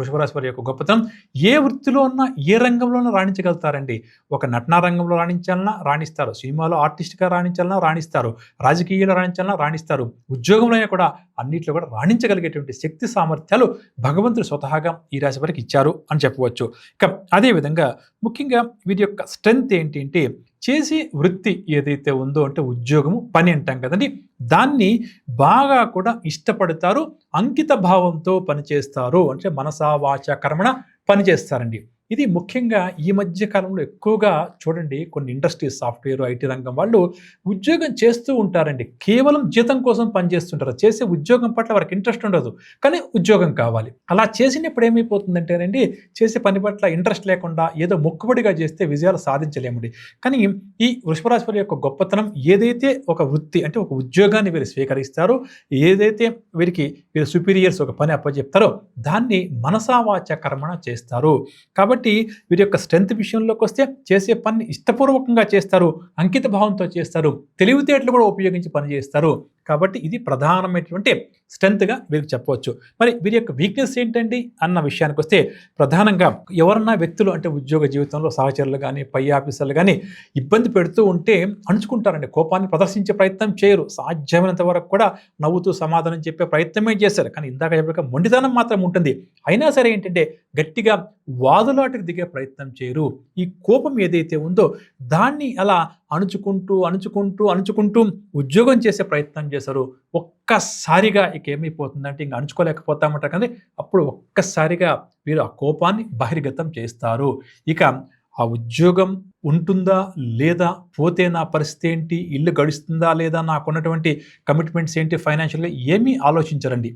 వృషభరాశి వారి యొక్క గొప్పతనం ఏ వృత్తిలో ఉన్నా ఏ రంగంలోనూ రాణించగలుగుతారండి. ఒక నటనా రంగంలో రాణించాలన్నా రాణిస్తారు. సినిమాలో ఆర్టిస్ట్గా రాణించాలన్నా రాణిస్తారు. రాజకీయాల్లో రాణించాలన్నా రాణిస్తారు. ఉద్యోగంలోనే కూడా అన్నింటిలో కూడా రాణించగలిగేటువంటి శక్తి సామర్థ్యాలు భగవంతుడు స్వతహాగా ఈ రాశి వారికి ఇచ్చారు అని చెప్పవచ్చు. ఇక అదేవిధంగా ముఖ్యంగా వీరి యొక్క స్ట్రెంగ్త్ ఏంటి అంటే చేసే వృత్తి ఏదైతే ఉందో అంటే ఉద్యోగము పని అంటాం కదండి. దాన్ని బాగా కూడా ఇష్టపడతారు అంకిత భావంతో పనిచేస్తారు. అంటే మనసా వాచ కర్మణ పనిచేస్తారండి. ఇది ముఖ్యంగా ఈ మధ్య కాలంలో ఎక్కువగా చూడండి కొన్ని ఇండస్ట్రీస్ సాఫ్ట్వేర్ ఐటీ రంగం వాళ్ళు ఉద్యోగం చేస్తూ ఉంటారండి. కేవలం జీతం కోసం పనిచేస్తుంటారు. చేసే ఉద్యోగం పట్ల వారికి ఇంట్రెస్ట్ ఉండదు. కానీ ఉద్యోగం కావాలి. అలా చేసినప్పుడు ఏమైపోతుందంటేనండి చేసే పని పట్ల ఇంట్రెస్ట్ లేకుండా ఏదో మొక్కుబడిగా చేస్తే విజయాలు సాధించలేమండి. కానీ ఈ వృషభరాశి వారి యొక్క గొప్పతనం ఏదైతే ఒక వృత్తి అంటే ఒక ఉద్యోగాన్ని వీరు స్వీకరిస్తారో ఏదైతే వీరికి వీరి సుపీరియర్స్ ఒక పని అప్పచెప్తారో దాన్ని మనసావాచ కర్మణ చేస్తారు. కాబట్టి వీరి యొక్క స్ట్రెంత్ విషయంలోకి వస్తే చేసే పని ఇష్టపూర్వకంగా చేస్తారు అంకిత భావంతో చేస్తారు తెలివితేటలు కూడా ఉపయోగించి పని చేస్తారు కాబట్టి ఇది ప్రధానమైనటువంటి స్ట్రెంత్గా వీరికి చెప్పవచ్చు. మరి వీరి యొక్క వీక్నెస్ ఏంటండి అన్న విషయానికి వస్తే ప్రధానంగా ఎవరన్నా వ్యక్తులు అంటే ఉద్యోగ జీవితంలో సహచరులు కానీ పై ఆఫీసర్లు కానీ ఇబ్బంది పెడుతూ ఉంటే అణుచుకుంటారండి. కోపాన్ని ప్రదర్శించే ప్రయత్నం చేయరు. సాధ్యమైనంత వరకు కూడా నవ్వుతూ సమాధానం చెప్పే ప్రయత్నమే చేశారు కానీ ఇందాక చెప్పక మొండితనం మాత్రం ఉంటుంది. అయినా సరే ఏంటంటే గట్టిగా వాదులాటకు దిగే ప్రయత్నం చేయరు. ఈ కోపం ఏదైతే ఉందో దాన్ని అలా అణుచుకుంటూ అణుచుకుంటూ అణుచుకుంటూ ఉద్యోగం చేసే ప్రయత్నం చేశారు. ఒక్కసారిగా ఇక ఏమైపోతుందంటే ఇంక అణుచుకోలేకపోతామంటారు కానీ అప్పుడు ఒక్కసారిగా వీరు ఆ కోపాన్ని బహిర్గతం చేస్తారు. ఇక ఆ ఉద్యోగం ఉంటుందా లేదా పోతే నా పరిస్థితి ఏంటి ఇల్లు గడుస్తుందా లేదా నాకున్నటువంటి కమిట్మెంట్స్ ఏంటి ఫైనాన్షియల్గా ఏమీ ఆలోచించరండి.